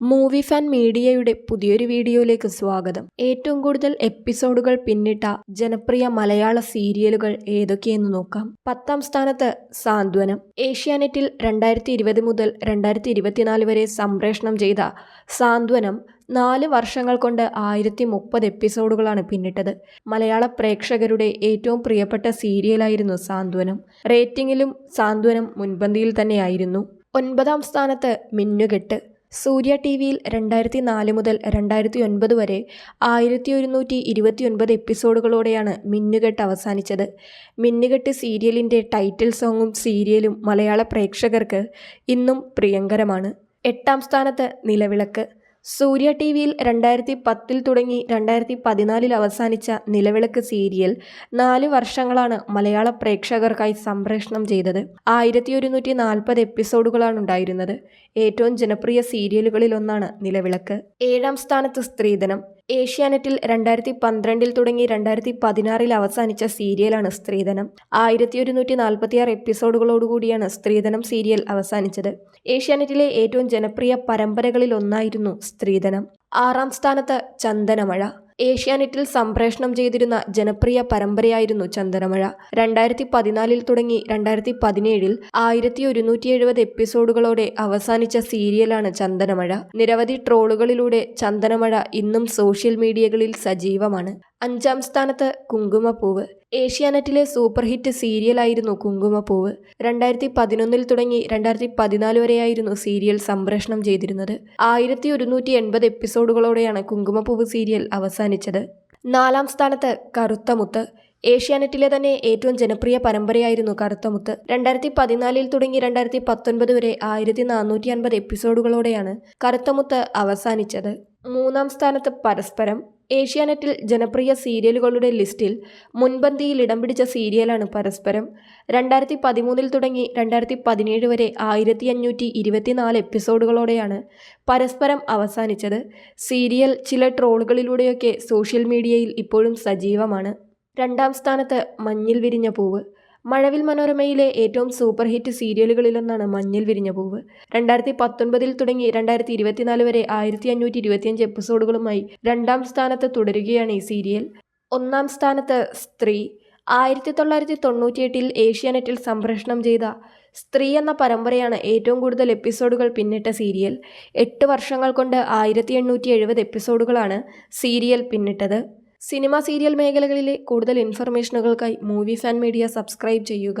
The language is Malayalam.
മൂവി ഫാൻ മീഡിയയുടെ പുതിയൊരു വീഡിയോയിലേക്ക് സ്വാഗതം. ഏറ്റവും കൂടുതൽ എപ്പിസോഡുകൾ പിന്നിട്ട ജനപ്രിയ മലയാള സീരിയലുകൾ ഏതൊക്കെയെന്ന് നോക്കാം. പത്താം സ്ഥാനത്ത് സാന്ത്വനം. ഏഷ്യാനെറ്റിൽ രണ്ടായിരത്തി ഇരുപത് മുതൽ രണ്ടായിരത്തി ഇരുപത്തിനാല് വരെ സംപ്രേഷണം ചെയ്ത സാന്ത്വനം നാല് വർഷങ്ങൾ കൊണ്ട് ആയിരത്തി മുപ്പത് എപ്പിസോഡുകളാണ് പിന്നിട്ടത്. മലയാള പ്രേക്ഷകരുടെ ഏറ്റവും പ്രിയപ്പെട്ട സീരിയലായിരുന്നു സാന്ത്വനം. റേറ്റിംഗിലും സാന്ത്വനം മുൻപന്തിയിൽ തന്നെയായിരുന്നു. ഒൻപതാം സ്ഥാനത്ത് മിന്നുകെട്ട്. സൂര്യ ടി വിയിൽ രണ്ടായിരത്തി നാല് മുതൽ രണ്ടായിരത്തി ഒൻപത് വരെ ആയിരത്തി ഒരുന്നൂറ്റി ഇരുപത്തി ഒൻപത് എപ്പിസോഡുകളോടെയാണ് മിന്നുകെട്ട് അവസാനിച്ചത്. മിന്നുകെട്ട് സീരിയലിന്റെ ടൈറ്റിൽ സോങ്ങും സീരിയലും മലയാള പ്രേക്ഷകർക്ക് ഇന്നും പ്രിയങ്കരമാണ്. എട്ടാം സ്ഥാനത്ത് നിലവിളക്ക്. സൂര്യ ടി വിയിൽ രണ്ടായിരത്തി പത്തിൽ തുടങ്ങി രണ്ടായിരത്തി പതിനാലിൽ അവസാനിച്ച നിലവിളക്ക് സീരിയൽ നാല് വർഷങ്ങളാണ് മലയാള പ്രേക്ഷകർക്കായി സംപ്രേഷണം ചെയ്തത്. ആയിരത്തി ഒരുന്നൂറ്റി നാൽപ്പത് എപ്പിസോഡുകളാണ് ഉണ്ടായിരുന്നത്. ഏറ്റവും ജനപ്രിയ സീരിയലുകളിലൊന്നാണ് നിലവിളക്ക്. ഏഴാം സ്ഥാനത്ത് സ്ത്രീധനം. ഏഷ്യാനെറ്റിൽ രണ്ടായിരത്തി പന്ത്രണ്ടിൽ തുടങ്ങി രണ്ടായിരത്തി പതിനാറിൽ അവസാനിച്ച സീരിയലാണ് സ്ത്രീധനം. ആയിരത്തി ഒരുന്നൂറ്റി നാൽപ്പത്തിയാറ് എപ്പിസോഡുകളോടുകൂടിയാണ് സ്ത്രീധനം സീരിയൽ അവസാനിച്ചത്. ഏഷ്യാനെറ്റിലെ ഏറ്റവും ജനപ്രിയ പരമ്പരകളിൽ ഒന്നായിരുന്നു സ്ത്രീധനം. ആറാം സ്ഥാനത്ത് ചന്ദനമഴ. ഏഷ്യാനെറ്റിൽ സംപ്രേഷണം ചെയ്തിരുന്ന ജനപ്രിയ പരമ്പരയായിരുന്നു ചന്ദനമഴ. രണ്ടായിരത്തി പതിനാലിൽ തുടങ്ങി രണ്ടായിരത്തി പതിനേഴിൽ ആയിരത്തി ഒരുന്നൂറ്റി എഴുപത് എപ്പിസോഡുകളോടെ അവസാനിച്ച സീരിയലാണ് ചന്ദനമഴ. നിരവധി ട്രോളുകളിലൂടെ ചന്ദനമഴ ഇന്നും സോഷ്യൽ മീഡിയകളിൽ സജീവമാണ്. അഞ്ചാം സ്ഥാനത്ത് കുങ്കുമപ്പൂവ്. ഏഷ്യാനെറ്റിലെ സൂപ്പർ ഹിറ്റ് സീരിയലായിരുന്നു കുങ്കുമപ്പൂവ്. രണ്ടായിരത്തി പതിനൊന്നിൽ തുടങ്ങി രണ്ടായിരത്തി പതിനാല് വരെയായിരുന്നു സീരിയൽ സംപ്രേഷണം ചെയ്തിരുന്നത്. ആയിരത്തി ഒരുന്നൂറ്റി എൺപത് എപ്പിസോഡുകളോടെയാണ് കുങ്കുമപ്പൂവ് സീരിയൽ അവസാനിച്ചത്. നാലാം സ്ഥാനത്ത് കറുത്തമുത്ത് ഏഷ്യാനെറ്റിലെ തന്നെ ഏറ്റവും ജനപ്രിയ പരമ്പരയായിരുന്നു കറുത്തമുത്ത് രണ്ടായിരത്തി പതിനാലിൽ തുടങ്ങി രണ്ടായിരത്തി പത്തൊൻപത് വരെ ആയിരത്തി നാനൂറ്റി അൻപത് എപ്പിസോഡുകളോടെയാണ് കറുത്തമുത്ത് അവസാനിച്ചത്. മൂന്നാം സ്ഥാനത്ത് പരസ്പരം. ഏഷ്യാനെറ്റിൽ ജനപ്രിയ സീരിയലുകളുടെ ലിസ്റ്റിൽ മുൻപന്തിയിൽ ഇടം പിടിച്ച സീരിയലാണ് പരസ്പരം. രണ്ടായിരത്തി പതിമൂന്നിൽ തുടങ്ങി രണ്ടായിരത്തി പതിനേഴ് വരെ ആയിരത്തി അഞ്ഞൂറ്റി ഇരുപത്തിനാല് എപ്പിസോഡുകളോടെയാണ് പരസ്പരം അവസാനിച്ചത്. സീരിയൽ ചില ട്രോളുകളിലൂടെയൊക്കെ സോഷ്യൽ മീഡിയയിൽ ഇപ്പോഴും സജീവമാണ്. രണ്ടാം സ്ഥാനത്ത് മഞ്ഞിൽ വിരിഞ്ഞ പൂവ്. മഴവിൽ മനോരമയിലെ ഏറ്റവും സൂപ്പർ ഹിറ്റ് സീരിയലുകളിലൊന്നാണ് മഞ്ഞിൽ വിരിഞ്ഞ പൂവ്. രണ്ടായിരത്തി പത്തൊൻപതിൽ തുടങ്ങി രണ്ടായിരത്തി ഇരുപത്തിനാല് വരെ ആയിരത്തി അഞ്ഞൂറ്റി ഇരുപത്തിയഞ്ച് എപ്പിസോഡുകളുമായി രണ്ടാം സ്ഥാനത്ത് തുടരുകയാണ് ഈ സീരിയൽ. ഒന്നാം സ്ഥാനത്ത് സ്ത്രീ. ആയിരത്തി തൊള്ളായിരത്തി തൊണ്ണൂറ്റിയെട്ടിൽ ഏഷ്യാനെറ്റിൽ സംപ്രേഷണം ചെയ്ത സ്ത്രീ എന്ന പരമ്പരയാണ് ഏറ്റവും കൂടുതൽ എപ്പിസോഡുകൾ പിന്നിട്ട സീരിയൽ. എട്ട് വർഷങ്ങൾ കൊണ്ട് ആയിരത്തി എണ്ണൂറ്റി എഴുപത് എപ്പിസോഡുകളാണ് സീരിയൽ പിന്നിട്ടത്. സിനിമ സീരിയൽ മേഖലകളിലെ കൂടുതൽ ഇൻഫർമേഷനുകൾക്കായി മൂവി ഫാൻ മീഡിയ സബ്സ്ക്രൈബ് ചെയ്യുക.